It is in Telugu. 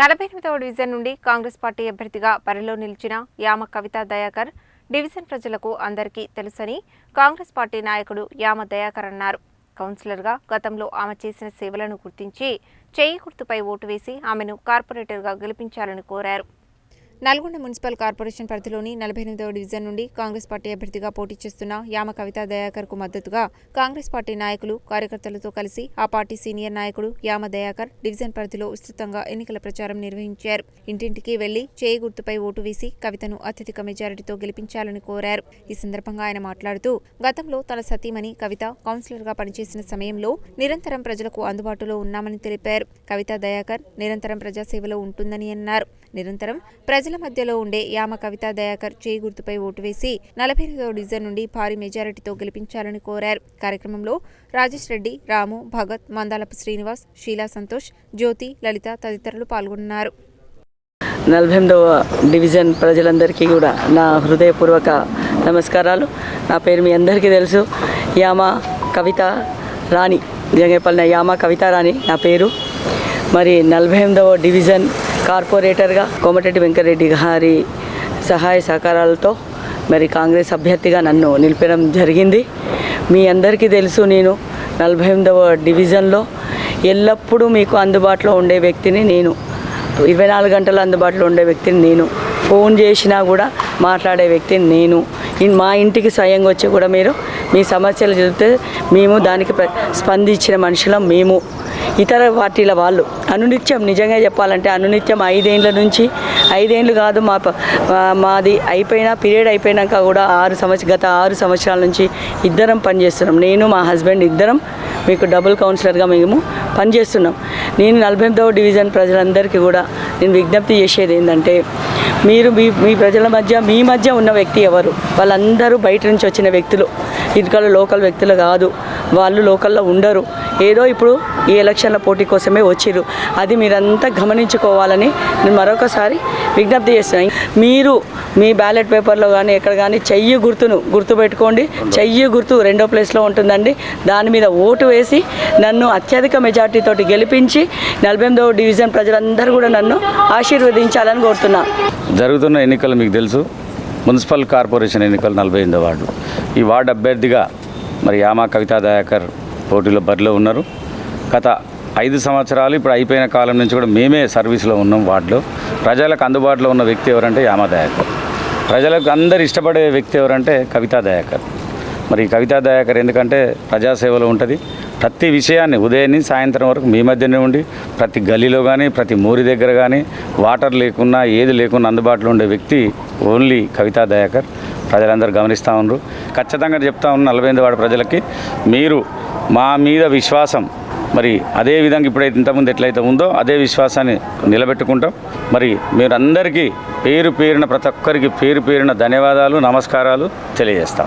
నలభై ఎనిమిదవ డివిజన్ నుండి కాంగ్రెస్ పార్టీ అభ్యర్థిగా బరిలో నిలిచిన యామ కవిత దయాకర్ డివిజన్ ప్రజలకు అందరికీ తెలుసని కాంగ్రెస్ పార్టీ నాయకుడు యామ దయాకర్ అన్నారు. కౌన్సిలర్గా గతంలో ఆమె చేసిన సేవలను గుర్తించి చేయి గుర్తుపై ఓటు వేసి ఆమెను కార్పొరేటర్గా గెలిపించాలని కోరారు. నల్గొండ మున్సిపల్ కార్పొరేషన్ పరిధిలోని నలభై ఎనిమిదవ డివిజన్ నుండి కాంగ్రెస్ పార్టీ అభ్యర్థిగా పోటీ చేస్తున్న యామ కవిత దయాకర్కు మద్దతుగా కాంగ్రెస్ పార్టీ నాయకులు కార్యకర్తలతో కలిసి ఆ పార్టీ సీనియర్ నాయకుడు యామ దయాకర్ డివిజన్ పరిధిలో విస్తృతంగా ఎన్నికల ప్రచారం నిర్వహించారు. ఇంటింటికి వెళ్ళి చేయి గుర్తుపై ఓటు వేసి కవితను అత్యధిక మెజారిటీతో గెలిపించాలని కోరారు. ఈ సందర్భంగా ఆయన మాట్లాడుతూ గతంలో తన సతీమణి కవిత కౌన్సిలర్గా పనిచేసిన సమయంలో నిరంతరం ప్రజలకు అందుబాటులో ఉన్నామని తెలిపారు. కవిత దయాకర్ నిరంతరం ప్రజాసేవలో ఉంటుందని అన్నారు. నిరంతరం ప్రజ ప్రజల మధ్యలో ఉండే యామ కవిత దయాకర్ చేయి గుర్తుపై ఓటు వేసి నలభై ఎనిమిదవ డివిజన్ నుండి భారీ మెజారిటీతో గెలిపించాలని కోరారు. కార్యక్రమంలో రాజేష్ రెడ్డి రాము భగత్ మందాలపు శ్రీనివాస్ షీలా సంతోష్ జ్యోతి లలిత తదితరులు పాల్గొన్నారు. నలభై ఎనిమిదవ డివిజన్ ప్రజలందరికీ కూడా నా హృదయపూర్వక నమస్కారాలు. నా పేరు మీ అందరికీ తెలుసు. యామ కవిత రాణి జంగేపల్లిన యామ కవిత రాణి నా పేరు. మరి నలభై ఎనిమిదవ డివిజన్ కార్పొరేటర్గా కోమటిరెడ్డి వెంకరెడ్డి గారి సహాయ సహకారాలతో మరి కాంగ్రెస్ అభ్యర్థిగా నన్ను నిలిపడం జరిగింది. మీ అందరికీ తెలుసు నేను నలభై ఎనిమిదవ డివిజన్లో ఎల్లప్పుడూ మీకు అందుబాటులో ఉండే వ్యక్తిని నేను ఇరవై నాలుగు గంటలు అందుబాటులో ఉండే వ్యక్తిని నేను ఫోన్ చేసినా కూడా మాట్లాడే వ్యక్తిని నేను. మా ఇంటికి స్వయంగా వచ్చి కూడా మీరు మీ సమస్యలు చెబితే మేము దానికి ప్ర- స్పందించిన మనుషులం మేము. ఇతర పార్టీల వాళ్ళు. అనునిత్యం నిజంగా చెప్పాలంటే అనునిత్యం ఐదేండ్ల నుంచి ఐదేండ్లు కాదు మా మా- మాది అయిపోయిన పీరియడ్ అయిపోయినాక కూడా ఆరు సంవత్సరం గత ఆరు సంవత్సరాల నుంచి ఇద్దరం పనిచేస్తున్నాం. నేను మా హస్బెండ్ ఇద్దరం మీకు డబుల్ కౌన్సిలర్గా మేము పనిచేస్తున్నాం. నేను నలభై ఎనిమిదవ డివిజన్ ప్రజలందరికీ కూడా నేను విజ్ఞప్తి చేసేది ఏంటంటే మీరు మీ మీ ప్రజల మధ్య మీ మధ్య ఉన్న వ్యక్తి ఎవరు? వాళ్ళందరూ బయట నుంచి వచ్చిన వ్యక్తులు. ఇక్కడ లోకల్ వ్యక్తులు కాదు వాళ్ళు లోకల్లో ఉండరు. ఏదో ఇప్పుడు ఈ ఎలక్షన్ల పోటీ కోసమే వచ్చిర్రు. అది మీరంతా గమనించుకోవాలని నేను మరొకసారి విజ్ఞప్తి చేస్తున్నాను మీరు మీ బ్యాలెట్ పేపర్లో కానీ ఎక్కడ కానీ చెయ్యి గుర్తును గుర్తుపెట్టుకోండి. చెయ్యి గుర్తు రెండో ప్లేస్లో ఉంటుందండి. దాని మీద ఓటు వేసి నన్ను అత్యధిక మెజార్టీతోటి గెలిపించి నలభై ఎనిమిదవ డివిజన్ ప్రజలందరూ కూడా నన్ను ఆశీర్వదించాలని కోరుతున్నా. జరుగుతున్న ఎన్నికలు మీకు తెలుసు. మున్సిపల్ కార్పొరేషన్ ఎన్నికలు నలభై ఎనిమిదో వార్డు. ఈ వార్డు అభ్యర్థిగా మరి యామా కవితా దయాకర్ పోటీలో బరిలో ఉన్నారు. గత ఐదు సంవత్సరాలు ఇప్పుడు అయిపోయిన కాలం నుంచి కూడా మేమే సర్వీస్లో ఉన్నాం వార్డులో. ప్రజలకు అందుబాటులో ఉన్న వ్యక్తి ఎవరంటే యామా దయాకర్. ప్రజలకు అందరు ఇష్టపడే వ్యక్తి ఎవరంటే కవితా దయాకర్. మరి ఈ కవితా దయాకర్ ఎందుకంటే ప్రజాసేవలో ఉంటుంది. ప్రతి విషయాన్ని ఉదయం నుంచి సాయంత్రం వరకు మీ మధ్యనే ఉండి ప్రతి గలీలో కానీ ప్రతి మూరి దగ్గర కానీ వాటర్ లేకున్నా ఏది లేకున్నా అందుబాటులో ఉండే వ్యక్తి ఓన్లీ కవితా దయాకర్. ప్రజలందరూ గమనిస్తూ ఉన్నారు ఖచ్చితంగా చెప్తా ఉన్న నలభై ఎనిమిది వాడి ప్రజలకి మీరు మా మీద విశ్వాసం మరి అదే విధంగా ఇప్పుడైతే ఇంతకుముందు ఎట్లయితే ఉందో అదే విశ్వాసాన్ని నిలబెట్టుకుంటాం. మరి మీరందరికీ పేరు పేరిన ప్రతి ఒక్కరికి పేరు పేరిన ధన్యవాదాలు నమస్కారాలు తెలియజేస్తాం